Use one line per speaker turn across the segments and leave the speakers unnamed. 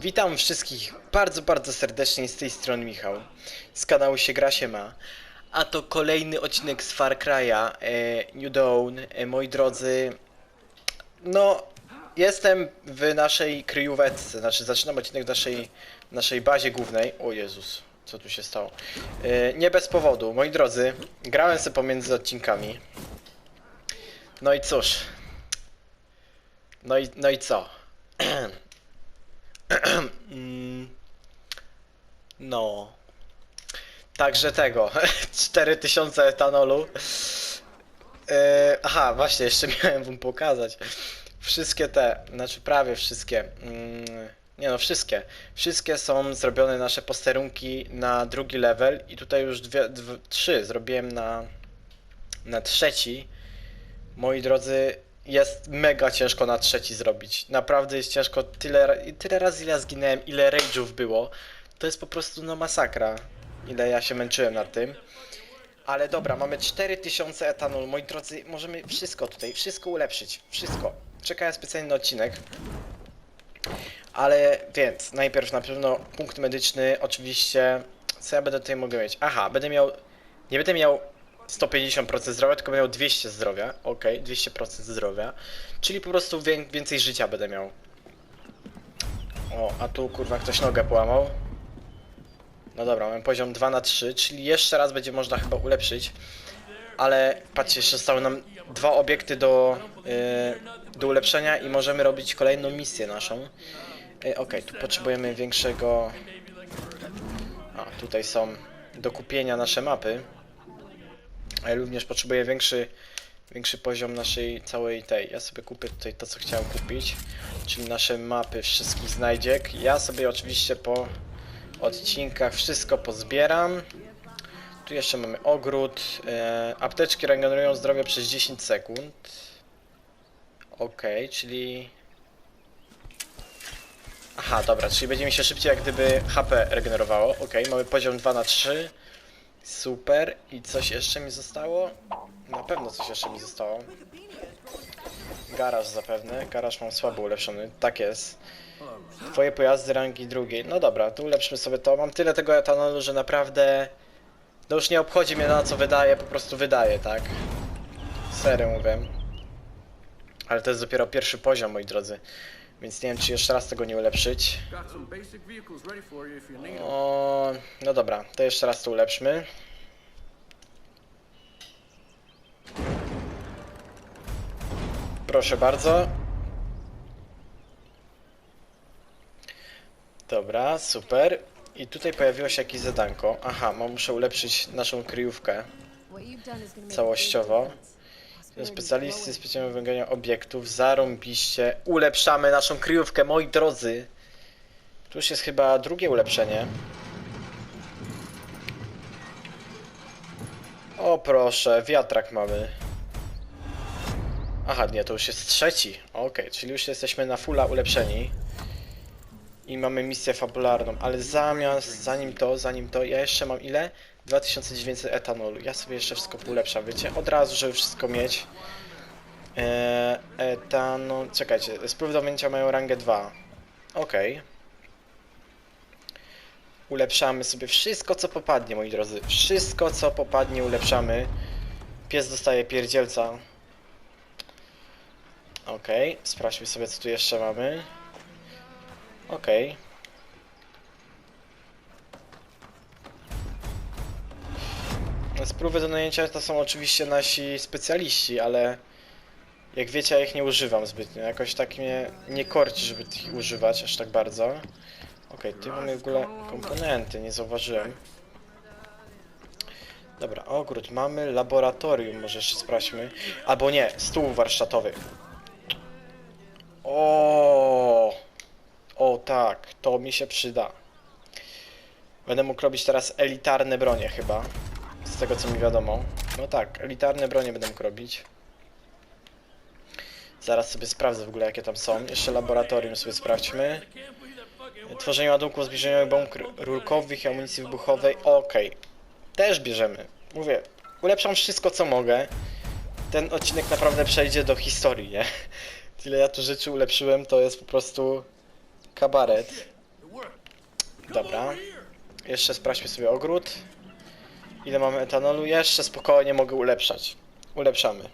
Witam wszystkich bardzo, bardzo serdecznie z tej strony Michał. Z kanału się gra się ma. A to kolejny odcinek z Far Cry'a e, New Dawn. E, moi drodzy, no jestem w naszej kryjóweczce, znaczy zaczynam odcinek w naszej, naszej bazie głównej. O Jezus, co tu się stało? E, nie bez powodu, moi drodzy, grałem sobie pomiędzy odcinkami. No i cóż. No i, no i co? No. Także tego. 4000 etanolu. E, aha, właśnie, jeszcze miałem wam pokazać. Wszystkie te, znaczy prawie wszystkie. mm, Nie no, wszystkie. Wszystkie są zrobione nasze posterunki na drugi level i tutaj już dwie, dwie, trzy zrobiłem na, na trzeci. Moi drodzy, jest mega ciężko na trzeci zrobić. Naprawdę jest ciężko. Tyle, tyle razy ile ja zginąłem, ile rage'ów było. To jest po prostu no masakra. Ile ja się męczyłem nad tym. Ale dobra, mamy 4000 etanolu. Moi drodzy, możemy wszystko tutaj, wszystko ulepszyć. Wszystko. Czekałem specjalnie na odcinek. Ale więc, najpierw na pewno punkt medyczny. Oczywiście, co ja będę tutaj mogę mieć? Aha, będę miał. Nie będę miał 150% zdrowia, tylko będę miał 200 zdrowia. Ok, 200% zdrowia. Czyli po prostu wię więcej życia będę miał. O, a tu kurwa ktoś nogę połamał. No dobra, mamy poziom 2 na 3, czyli jeszcze raz będzie można chyba ulepszyć. Ale patrzcie, jeszcze zostały nam dwa obiekty do, yy, do ulepszenia i możemy robić kolejną misję naszą. Yy, ok, tu potrzebujemy większego... A, tutaj są do kupienia nasze mapy. Ale również potrzebuję większy, większy poziom naszej całej tej. Ja sobie kupię tutaj to, co chciałem kupić, czyli nasze mapy wszystkich znajdziek. Ja sobie oczywiście po odcinkach wszystko pozbieram. Tu jeszcze mamy ogród. E, apteczki regenerują zdrowie przez 10 sekund. Ok, czyli... Aha, dobra, czyli będzie mi się szybciej jak gdyby HP regenerowało. Ok, mamy poziom 2 na 3. Super. I coś jeszcze mi zostało? Na pewno coś jeszcze mi zostało. Garaż zapewne. Garaż mam słabo ulepszony. Tak jest. Twoje pojazdy rangi drugiej. No dobra, to ulepszmy sobie to. Mam tyle tego etanolu, że naprawdę... No już nie obchodzi mnie na co wydaje, po prostu wydaje, tak? Serio mówię. Ale to jest dopiero pierwszy poziom, moi drodzy. Więc nie wiem, czy jeszcze raz tego nie ulepszyć. O, no dobra, to jeszcze raz to ulepszmy. Proszę bardzo. Dobra, super. I tutaj pojawiło się jakieś zadanko. Aha, mam muszę ulepszyć naszą kryjówkę całościowo. Specjalisty specjalnego wyglądania obiektów. Zarąbiście. Ulepszamy naszą kryjówkę, moi drodzy. Tu już jest chyba drugie ulepszenie. O proszę, wiatrak mamy. Aha, nie, to już jest trzeci. Okej, czyli już jesteśmy na fulla ulepszeni. I mamy misję fabularną, ale zamiast, zanim to, zanim to, ja jeszcze mam ile? 2900 etanolu. Ja sobie jeszcze wszystko ulepszam, wiecie? Od razu, żeby wszystko mieć. Eee, etanol... Czekajcie, spływ do wyjęcia mają rangę 2. Okej. Ulepszamy sobie wszystko, co popadnie, moi drodzy. Wszystko, co popadnie, ulepszamy. Pies dostaje pierdzielca. Okej, sprawdźmy sobie, co tu jeszcze mamy. Okej. Spróby do najęcia to są oczywiście nasi specjaliści, ale jak wiecie, ja ich nie używam zbytnio. Jakoś tak mnie nie korci, żeby ich używać aż tak bardzo. Okej, tu mamy w ogóle komponenty, nie zauważyłem. Dobra, ogród mamy, laboratorium może jeszcze sprawdźmy. Albo nie, stół warsztatowy. O, o tak, to mi się przyda. Będę mógł robić teraz elitarne bronie chyba. Z tego co mi wiadomo. No tak, elitarne bronie będę mógł robić. Zaraz sobie sprawdzę w ogóle jakie tam są. Jeszcze laboratorium sobie sprawdźmy. Tworzenie ładunków zbliżeniowych bomb rurkowych i amunicji wybuchowej. Okej. Też bierzemy. Mówię, ulepszam wszystko co mogę. Ten odcinek naprawdę przejdzie do historii, nie? Tyle ja tu rzeczy ulepszyłem, to jest po prostu kabaret. Dobra. Jeszcze sprawdźmy sobie ogród. Ile mamy etanolu? Jeszcze spokojnie mogę ulepszać. Ulepszamy.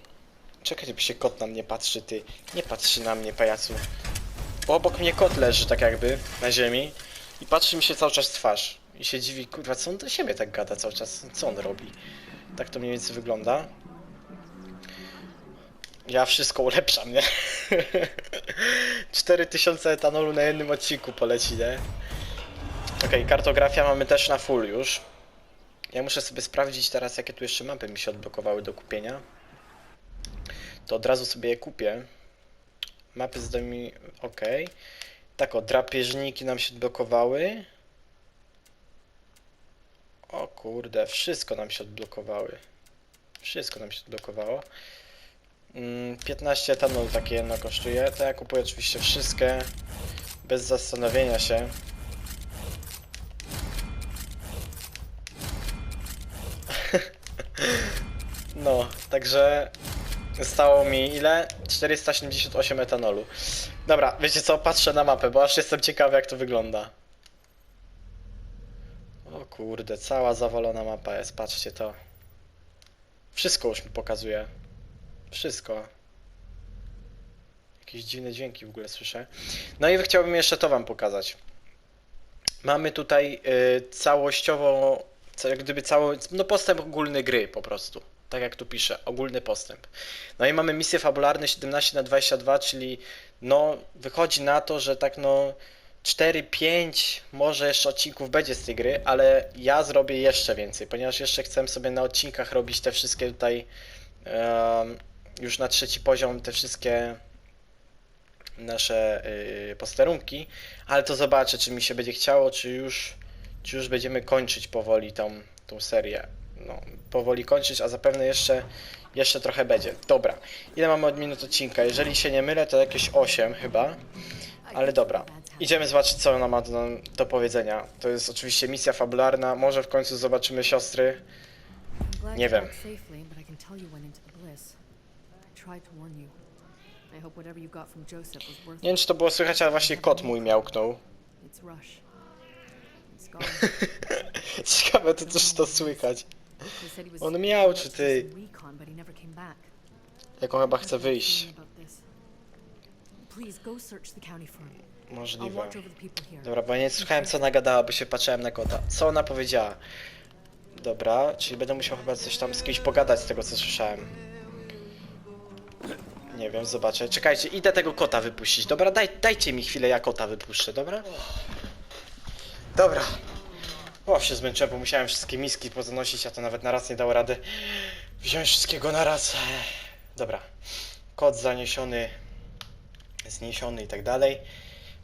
Czekaj, żeby się kot na mnie patrzy, ty. Nie patrzy na mnie, pajacu. Bo obok mnie kot leży tak jakby na ziemi i patrzy mi się cały czas w twarz. I się dziwi, kurwa, co on do siebie tak gada cały czas? Co on robi? Tak to mniej więcej wygląda. Ja wszystko ulepszam, nie? 4000 etanolu na jednym odcinku poleci, nie? Okej, kartografia mamy też na full już. Ja muszę sobie sprawdzić teraz, jakie tu jeszcze mapy mi się odblokowały do kupienia. To od razu sobie je kupię. Mapy z domi, ok. Tak o, drapieżniki nam się odblokowały. O kurde, wszystko nam się odblokowały. Wszystko nam się odblokowało. Mm, 15 etanol takie jedno kosztuje. To ja kupuję oczywiście wszystkie. Bez zastanowienia się. No, także stało mi ile? 478 etanolu. Dobra, wiecie co? Patrzę na mapę, bo aż jestem ciekawy jak to wygląda. O kurde, cała zawalona mapa jest, patrzcie to. Wszystko już mi pokazuje. Wszystko. Jakieś dziwne dźwięki w ogóle słyszę. No i chciałbym jeszcze to wam pokazać. Mamy tutaj y, całościowo, ca- jak gdyby cały, no postęp ogólny gry po prostu. Tak jak tu pisze, ogólny postęp. No i mamy misję fabularne 17 na 22, czyli no wychodzi na to, że tak no 4-5 może jeszcze odcinków będzie z tej gry, ale ja zrobię jeszcze więcej, ponieważ jeszcze chcę sobie na odcinkach robić te wszystkie tutaj em, już na trzeci poziom, te wszystkie nasze y, posterunki, ale to zobaczę, czy mi się będzie chciało, czy już, czy już będziemy kończyć powoli tą, tą serię. No, powoli kończyć, a zapewne jeszcze, jeszcze trochę będzie. Dobra, ile mamy od minut odcinka? Jeżeli się nie mylę, to jakieś 8 chyba. Ale dobra, idziemy zobaczyć, co ona ma do, do powiedzenia. To jest oczywiście misja fabularna, może w końcu zobaczymy siostry. Nie wiem. Nie wiem, czy to było słychać, ale właśnie kot mój miałknął. Ciekawe, to też to słychać. On miał, czy ty? Jak on chyba chce wyjść. Możliwe. Dobra, bo ja nie słuchałem co ona gadała, bo się patrzyłem na kota. Co ona powiedziała? Dobra, czyli będę musiał chyba coś tam z kimś pogadać z tego co słyszałem. Nie wiem, zobaczę. Czekajcie, idę tego kota wypuścić. Dobra, daj, dajcie mi chwilę, ja kota wypuszczę, dobra? Dobra. O, się zmęczyłem, bo musiałem wszystkie miski pozanosić, a to nawet na raz nie dało rady wziąć wszystkiego na raz. Dobra. Kot zaniesiony, zniesiony i tak dalej.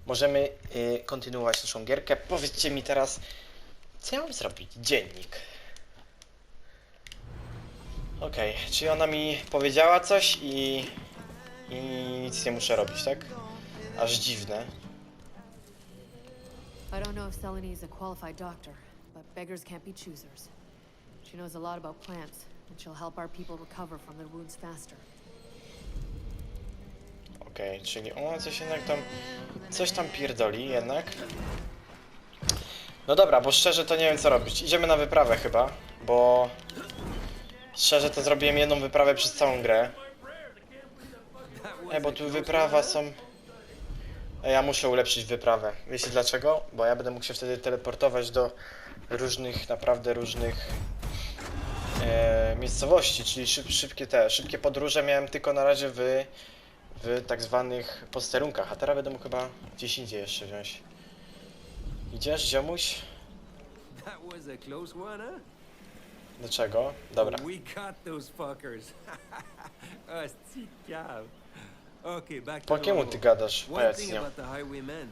Możemy y, kontynuować naszą gierkę. Powiedzcie mi teraz, co ja mam zrobić? Dziennik. Okej, czyli ona mi powiedziała coś i, i nic nie muszę robić, tak? Aż dziwne.
I don't know if Selene is a qualified doctor, but beggars can't be choosers. She knows a lot about plants, and she'll help our people recover from their wounds faster.
Okej, czyli ona coś jednak tam, coś tam pierdoli jednak. No dobra, bo szczerze to nie wiem co robić. Idziemy na wyprawę chyba, bo szczerze to zrobiłem jedną wyprawę przez całą grę. Nie, bo tu wyprawa są... Ej, Ja muszę ulepszyć wyprawę. Wiecie dlaczego? Bo ja będę mógł się wtedy teleportować do różnych, naprawdę różnych e, miejscowości, czyli szyb, szybkie te, szybkie podróże miałem tylko na razie w w tak zwanych posterunkach, a teraz będę mógł chyba gdzieś indziej jeszcze wziąć. Idziesz, ziomuś?
That was a close one, huh?
Do czego? Dobra.
We got those fuckers. Okay, back to
Po kiemu ty gadasz,
One thing about the highwaymen.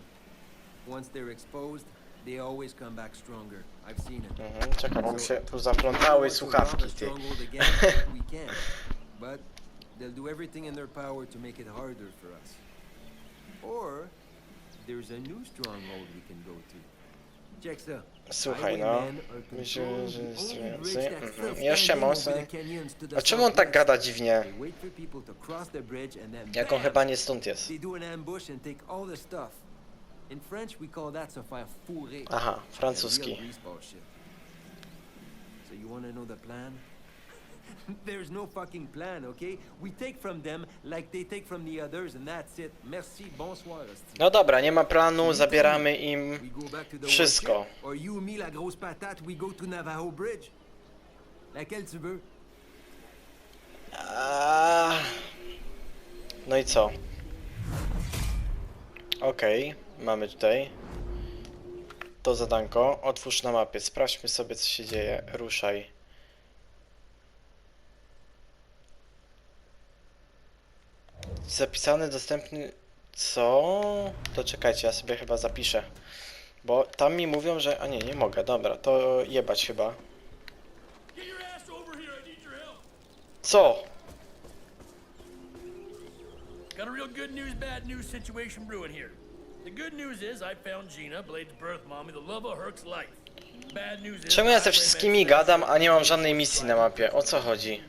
Once they're exposed, they always come back stronger. I've seen it.
Mhm, czekaj, bo mi się tu zaplątały słuchawki, ty.
Stronghold again if we can. But they'll do everything in their power to make it harder for us. Or there's a new stronghold we can go to.
Słuchaj, no. Myślę, że jest Mhm.
still
Jeszcze
standing
mocno. A czemu on tak gada dziwnie? Jak on chyba nie stąd jest. Aha, francuski.
greaseball shit. So you wanna know the plan? There's no fucking plan, okay? We take from them like they take from the others and that's it. Merci, bonsoir. hostie.
No dobra, nie ma planu, zabieramy im
We go back to the
Wszystko.
workshop, Or you, me, la grosse patate, we go to Navajo Bridge. Laquelle tu veux?
A... No i co? Okej, mamy tutaj to zadanko. Otwórz na mapie, sprawdźmy sobie co się dzieje. Ruszaj. Zapisany, dostępny... Co? To czekajcie, ja sobie chyba zapiszę. Bo tam mi mówią, że... A nie, nie mogę, dobra, to jebać chyba. Co?
Got a real good news, bad news situation brewing here. The good news is I found Gina, Blade's birth mommy, the love of Herc's life. Bad news is
Czemu ja ze wszystkimi gadam, a nie mam żadnej misji na mapie? O co chodzi?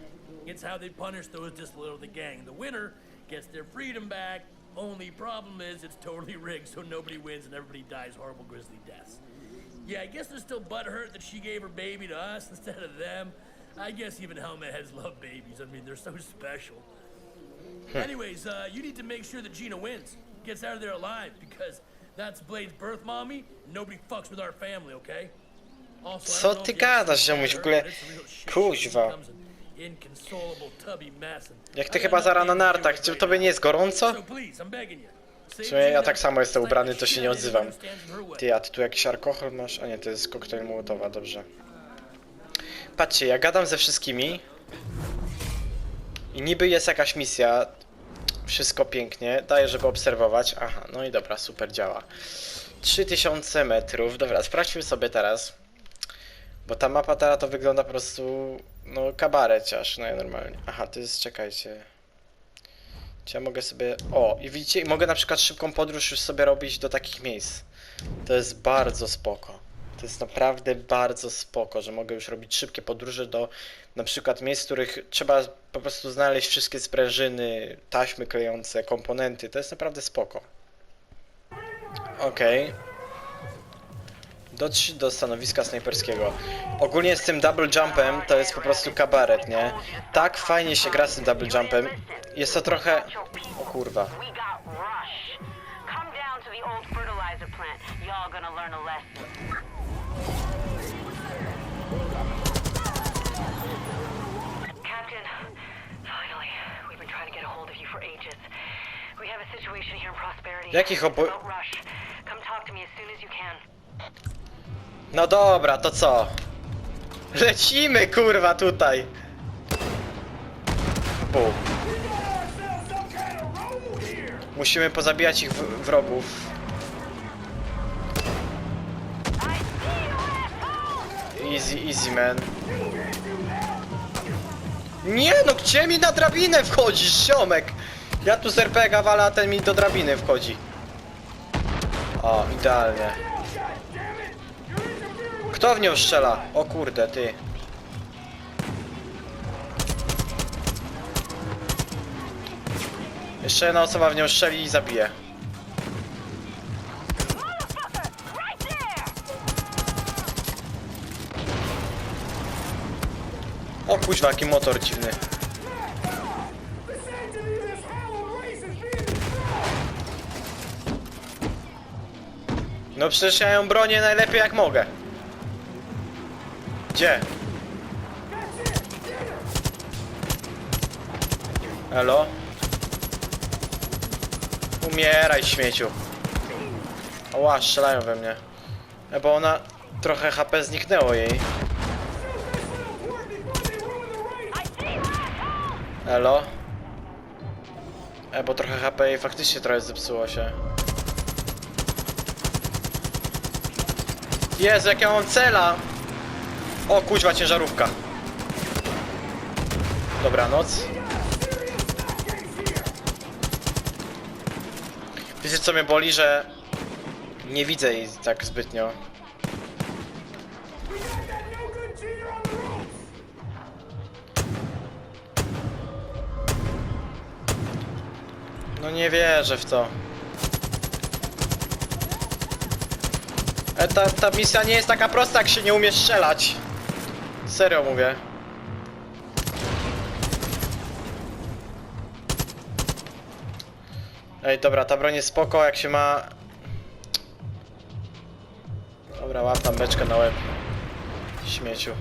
It's how they punish those disloyal to the gang. The winner gets their freedom back. Only problem is it's totally rigged, so nobody wins and everybody dies horrible grisly deaths. Yeah, I guess they're still butthurt that she gave her baby to us instead of them. I guess even helmet heads love babies. I mean, they're so special. Anyways, uh, you need to make sure that Gina wins, gets out of there alive, because that's Blade's birth mommy. Nobody fucks with our family, okay? Also,
Co ty
if you ever
gadasz, ziomuś, w ogóle?
but it's a real shit
Kuźwa. Jak ty chyba
got
zaraz na nartach, czy tobie nie jest gorąco? W sumie ja tak samo jestem ubrany, to się nie odzywam. Ty, a ty tu jakiś alkohol masz? A nie, to jest koktajl Mołotowa, dobrze. Patrzcie, ja gadam ze wszystkimi i niby jest jakaś misja, wszystko pięknie, daję, żeby obserwować. Aha, no i dobra, super działa. 3000 metrów, dobra, sprawdźmy sobie teraz, bo ta mapa teraz to wygląda po prostu, no kabareciarz, no normalnie. Aha, to jest, czekajcie. Czy ja mogę sobie, o, i widzicie, mogę na przykład szybką podróż już sobie robić do takich miejsc. To jest bardzo spoko. To jest naprawdę bardzo spoko, że mogę już robić szybkie podróże do na przykład miejsc, w których trzeba po prostu znaleźć wszystkie sprężyny, taśmy klejące, komponenty. To jest naprawdę spoko. Okej. Dotrz do stanowiska snajperskiego. Ogólnie z tym double jumpem to jest po prostu kabaret, nie? Tak fajnie się gra z tym double jumpem. Jest to trochę... O kurwa. Jakich obo- No dobra, to co? Lecimy kurwa tutaj. Bum. Musimy pozabijać ich wrogów. Easy, easy man. Nie no, gdzie mi na drabinę wchodzisz, siomek? Ja tu z RPG wala, ten mi do drabiny wchodzi. O, idealnie. Kto w nią strzela? O kurde, ty. Jeszcze jedna osoba w nią strzeli i zabije. O kuźwa, jaki motor dziwny. No przecież ja ją bronię najlepiej jak mogę. Gdzie? Elo? Umieraj, śmieciu. Ła, strzelają we mnie. E, bo ona... Trochę HP zniknęło jej. Elo? E, bo trochę HP jej faktycznie trochę zepsuło się. Jezu, jak ja mam cela! O kuźwa, ciężarówka. Dobranoc. Wiecie co mnie boli, że nie widzę jej tak zbytnio. No nie wierzę w to. E, ta, ta misja nie jest taka prosta, jak się nie umie strzelać. Serio mówię. Ej, dobra, ta broń jest spoko, jak się ma... Dobra, łap tam beczkę na łeb. Śmieciu.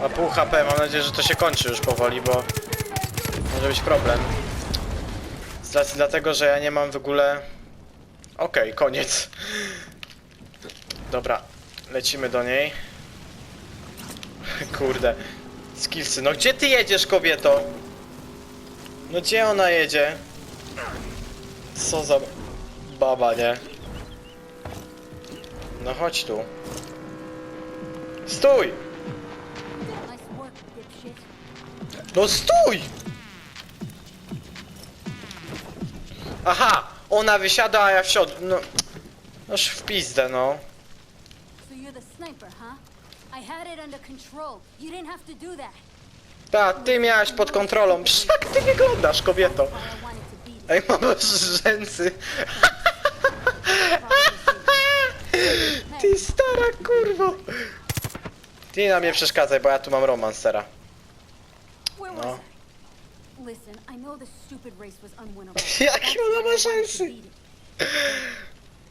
Ma pół HP, mam nadzieję, że to się kończy już powoli, bo może być problem. Z dlatego, że ja nie mam w ogóle... Okej, koniec. Dobra, lecimy do niej. Kurde. Skillsy, no gdzie ty jedziesz, kobieto? No gdzie ona jedzie? Co za baba, nie? No chodź tu. Stój! No stój! Aha! Ona wysiada, a ja wsiadł. No. Noż w pizdę, no.
So you're the sniper, huh? I had it under control. You didn't have to do that.
Ta, ty miałaś pod kontrolą. Przecież jak ty wyglądasz, kobieto?
Why I wanted to beat it.
Ej, mam rzęsy. Ty stara kurwo. Ty na mnie przeszkadzaj, bo ja tu mam.
Where
No.
was I? Listen, I know the That's
ona ma rzęsy?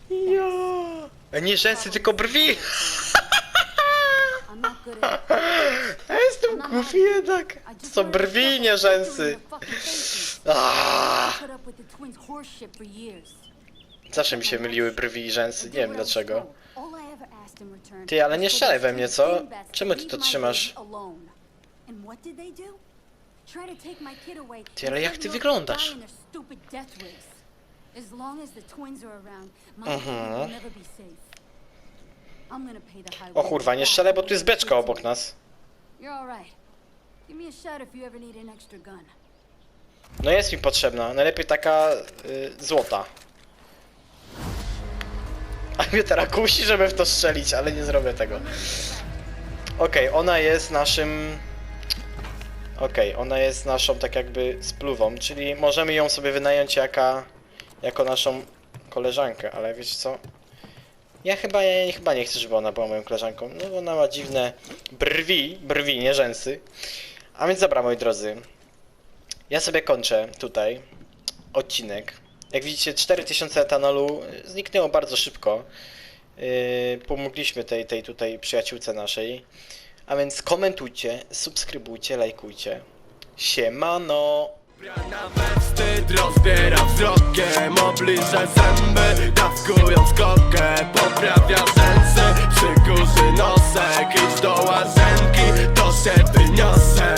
Ja. Ej, Nie rzęsy, tylko brwi. Ja jestem głupi jednak. Co brwi, nie rzęsy.
faces.
Ah.
Put up with the twins' horse shit for years.
Zawsze mi się myliły brwi i rzęsy, nie wiem dlaczego. Ty, ale nie strzelaj we mnie, co? Czemu ty to trzymasz?
baby alone. And what did they do?
Ty, ale jak ty wyglądasz? Mhm. O kurwa, nie strzelaj, bo tu jest beczka obok nas. No jest mi potrzebna, najlepiej taka y, złota. A mnie teraz kusi, żeby w to strzelić, ale nie zrobię tego. Okej, ona jest naszym... Okej, ona jest naszą tak jakby spluwą, czyli możemy ją sobie wynająć jaka, jako naszą koleżankę, ale wiecie co? Ja chyba, ja chyba nie chcę, żeby ona była moją koleżanką, no bo ona ma dziwne brwi, brwi, nie rzęsy. A więc dobra, moi drodzy, ja sobie kończę tutaj odcinek. Jak widzicie, 4000 etanolu y, zniknęło bardzo szybko. Yy, pomogliśmy tej, tej tutaj przyjaciółce naszej. A więc komentujcie, subskrybujcie, lajkujcie. Siemano!
Nawet wstyd rozbiera wzrokiem zęby, dawkując kokę Poprawia rzęsy, przykurzy nosek Idź do łazienki, to się wyniosę